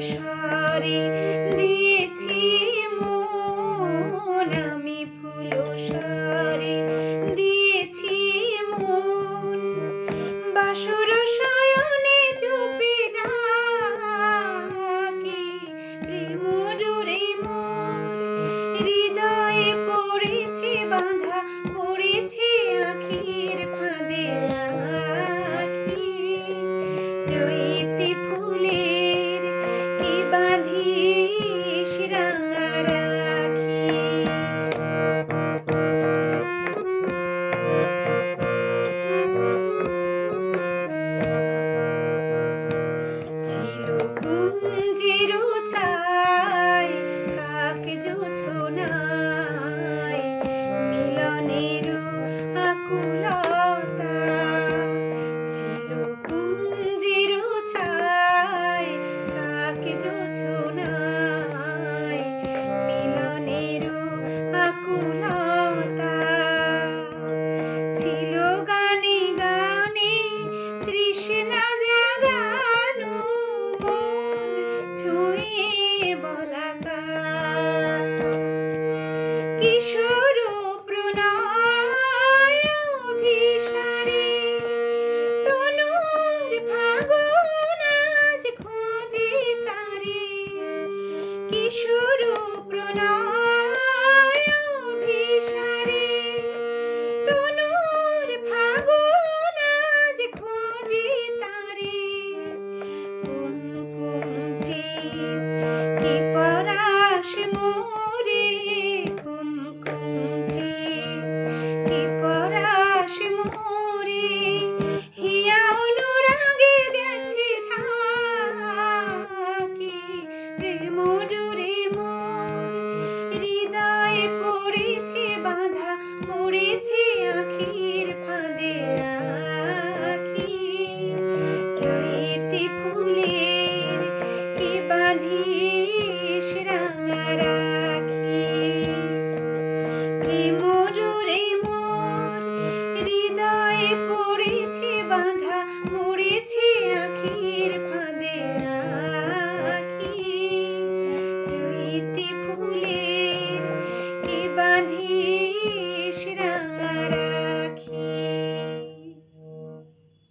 সরে দিয়েছি কি পরাশ মোরে হিয়া অনুরাগে গেছে ঢাকি। প্রেম ডুরে মোর হৃদয়ে পড়েছে বাঁধা, পড়েছে আখির ফাঁদে আখি। চাইতে